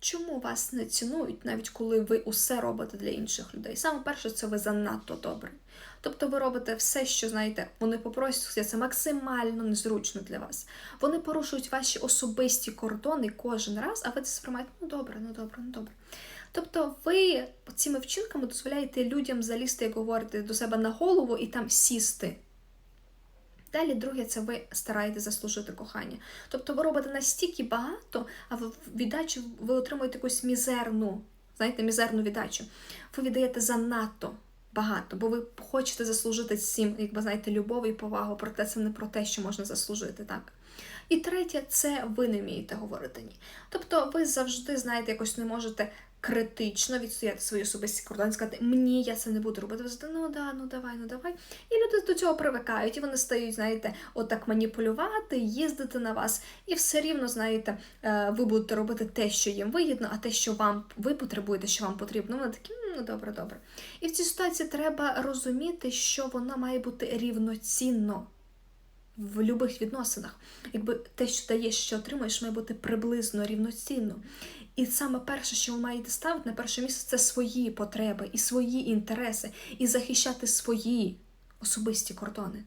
чому вас не цінують, навіть коли ви усе робите для інших людей. Саме перше, це ви занадто добрий. Тобто ви робите все, що знаєте, вони попросять, це максимально незручно для вас. Вони порушують ваші особисті кордони кожен раз, а ви це сприймаєте, ну добре, ну добре, ну добре. Тобто ви цими вчинками дозволяєте людям залізти, як говорите, до себе на голову і там сісти. Далі, друге, це ви стараєтесь заслужити кохання. Тобто ви робите настільки багато, а в віддачу ви отримуєте якусь мізерну, знаєте, мізерну віддачу. Ви віддаєте занадто багато, бо ви хочете заслужити цим, як ви знаєте, любов і повагу, проте це не про те, що можна заслужити, так? І третє, це ви не вмієте говорити ні. Тобто ви завжди, знаєте, якось не можете критично відстояти свої особисті кордони, сказати, мені я це не буду робити. Ви знаєте, ну да, ну давай, ну давай. І люди до цього привикають, і вони стають, знаєте, отак маніпулювати, їздити на вас, і все рівно, знаєте, е, ви будете робити те, що їм вигідно, а те, що вам ви потребуєте, що вам потрібно, вони такі, ну добре, добре. І в цій ситуації треба розуміти, що вона має бути рівноцінно в будь-яких відносинах. Якби те, що даєш, що отримаєш, має бути приблизно рівноцінно. І саме перше, що ви маєте ставити на перше місце, це свої потреби і свої інтереси, і захищати свої особисті кордони.